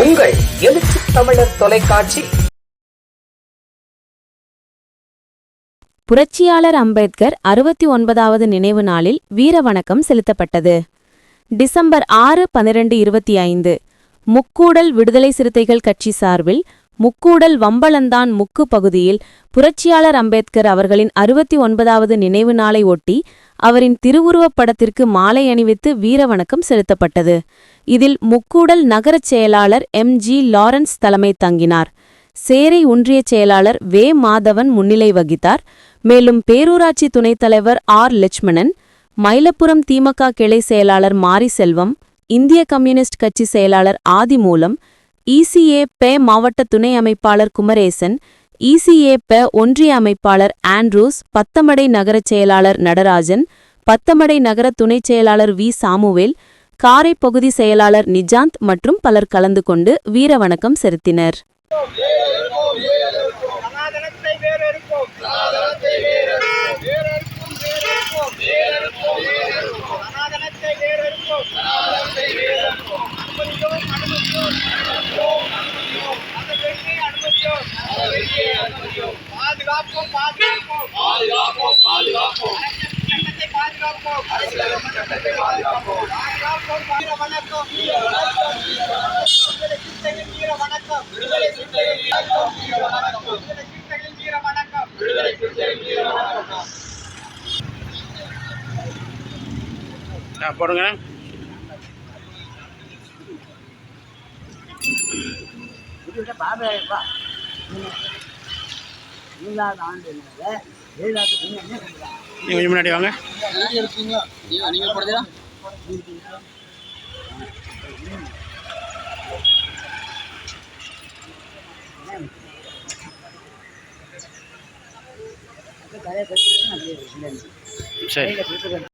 உங்கள் எழுச்சி தமிழர் தொலைக்காட்சி. புரட்சியாளர் அம்பேத்கர் அறுபத்தி ஒன்பதாவது நினைவு நாளில் வீர வணக்கம் செலுத்தப்பட்டது. டிசம்பர் ஆறு பன்னிரண்டு இருபத்தி ஐந்து. முக்கூடல் விடுதலை சிறுத்தைகள் கட்சி சார்பில் முக்கூடல் வம்பளந்தான் முக்கு பகுதியில் புரட்சியாளர் அம்பேத்கர் அவர்களின் அறுபத்தி ஒன்பதாவது நினைவு நாளை ஒட்டி அவரின் திருவுருவப் படத்திற்கு மாலை அணிவித்து வீர வணக்கம் செலுத்தப்பட்டது. இதில் முக்கூடல் நகரச் செயலாளர் எம். ஜி. லாரன்ஸ் தலைமை தங்கினார். சேரை ஒன்றிய செயலாளர் வே. மாதவன் முன்னிலை வகித்தார். மேலும் பேரூராட்சி துணைத் தலைவர் ஆர். லட்சுமணன் மயிலப்புரம் திமுக கிளை செயலாளர் மாரி செல்வம் இந்திய கம்யூனிஸ்ட் கட்சி செயலாளர் ஆதிமூலம் இசிஏ பெ மாவட்ட துணை அமைப்பாளர் குமரேசன் இசிஏ பெ ஒன்றிய அமைப்பாளர் ஆண்ட்ரூஸ் பத்தமடை நகரச் செயலாளர் நடராஜன் பத்தமடை நகர துணைச் செயலாளர் வி சாமுவேல் காரை பகுதி செயலாளர் நிஜாந்த் மற்றும் பலர் கலந்து கொண்டு வீரவணக்கம் செலுத்தினர். பாதுகாப்போம் பாதுகாப்போம் பாதுகாப்போம் பாதுகாப்போம் பாதுகாப்போம் பாதுகாப்போம் வீர வணக்கம் வீர வணக்கம் விடுதலை சிறுத்தைகள் வீர வணக்கம் விடுதலை சிறுத்தைகள் வீர வணக்கம் விடுதலை சிறுத்தைகள் வீர வணக்கம் வீர வணக்கம் ஆ போடுங்க நீ கொஞ்சம் முன்னாடி வாங்க. சரி.